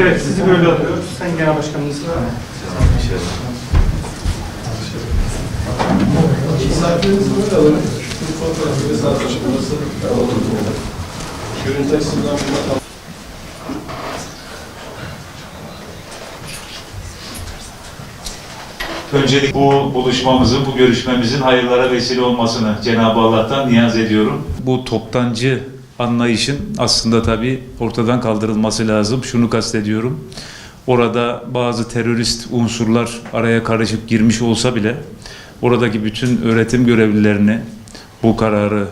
Evet, sizi böyle alıyoruz. Sayın Genel Başkanımızla. Misafirinizi böyle alalım. Şu fotoğrafı hesaplaşması alalım. Görüntü açısından Öncelik bu buluşmamızın, bu görüşmemizin hayırlara vesile olmasını Cenab-ı Allah'tan niyaz ediyorum. Bu toptancı anlayışın aslında tabii ortadan kaldırılması lazım. Şunu kastediyorum. Orada bazı terörist unsurlar araya karışıp girmiş olsa bile oradaki bütün öğretim görevlilerini bu kararı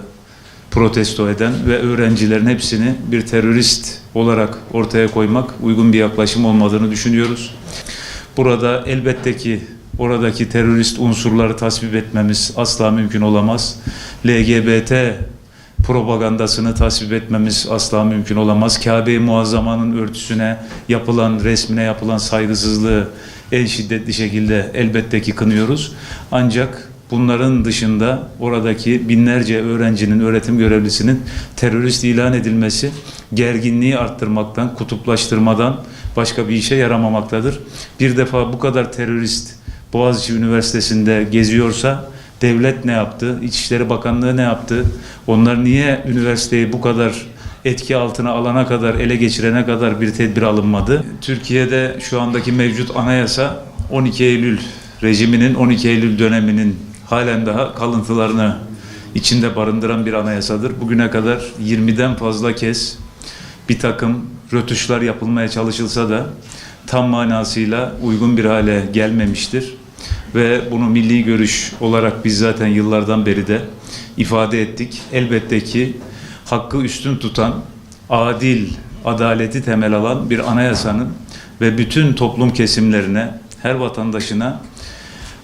protesto eden ve öğrencilerin hepsini bir terörist olarak ortaya koymak uygun bir yaklaşım olmadığını düşünüyoruz. Burada elbette ki oradaki terörist unsurları tasvip etmemiz asla mümkün olamaz. LGBT propagandasını tasvip etmemiz asla mümkün olamaz. Kabe-i Muazzama'nın örtüsüne yapılan, resmine yapılan saygısızlığı en şiddetli şekilde elbette ki kınıyoruz. Ancak bunların dışında oradaki binlerce öğrencinin, öğretim görevlisinin terörist ilan edilmesi gerginliği arttırmaktan, kutuplaştırmadan başka bir işe yaramamaktadır. Bir defa bu kadar terörist Boğaziçi Üniversitesi'nde geziyorsa devlet ne yaptı? İçişleri Bakanlığı ne yaptı? Onlar niye üniversiteyi bu kadar etki altına alana kadar, ele geçirene kadar bir tedbir alınmadı? Türkiye'de şu andaki mevcut anayasa 12 Eylül rejiminin 12 Eylül döneminin halen daha kalıntılarını içinde barındıran bir anayasadır. Bugüne kadar 20'den fazla kez bir takım rötuşlar yapılmaya çalışılsa da tam manasıyla uygun bir hale gelmemiştir. Ve bunu milli görüş olarak biz zaten yıllardan beri de ifade ettik. Elbette ki hakkı üstün tutan, adil, adaleti temel alan bir anayasanın ve bütün toplum kesimlerine, her vatandaşına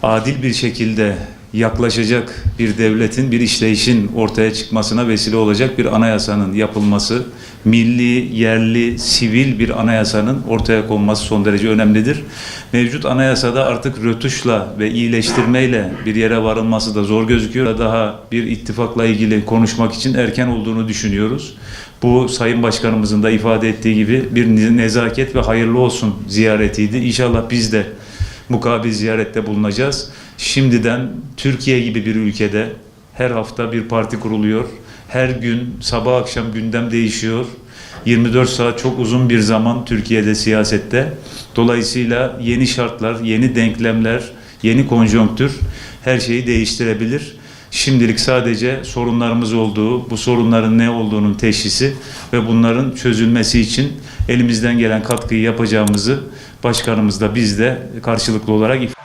adil bir şekilde yaklaşacak bir devletin, bir işleyişin ortaya çıkmasına vesile olacak bir anayasanın yapılması, milli, yerli, sivil bir anayasanın ortaya konması son derece önemlidir. Mevcut anayasada artık rötuşla ve iyileştirmeyle bir yere varılması da zor gözüküyor. Daha bir ittifakla ilgili konuşmak için erken olduğunu düşünüyoruz. Bu Sayın Başkanımızın da ifade ettiği gibi bir nezaket ve hayırlı olsun ziyaretiydi. İnşallah biz de mukabil ziyarette bulunacağız. Şimdiden Türkiye gibi bir ülkede her hafta bir parti kuruluyor. Her gün sabah akşam gündem değişiyor. 24 saat çok uzun bir zaman Türkiye'de siyasette. Dolayısıyla yeni şartlar, yeni denklemler, yeni konjonktür her şeyi değiştirebilir. Şimdilik sadece sorunlarımız olduğu, bu sorunların ne olduğunun teşhisi ve bunların çözülmesi için elimizden gelen katkıyı yapacağımızı başkanımız da biz de karşılıklı olarak ifade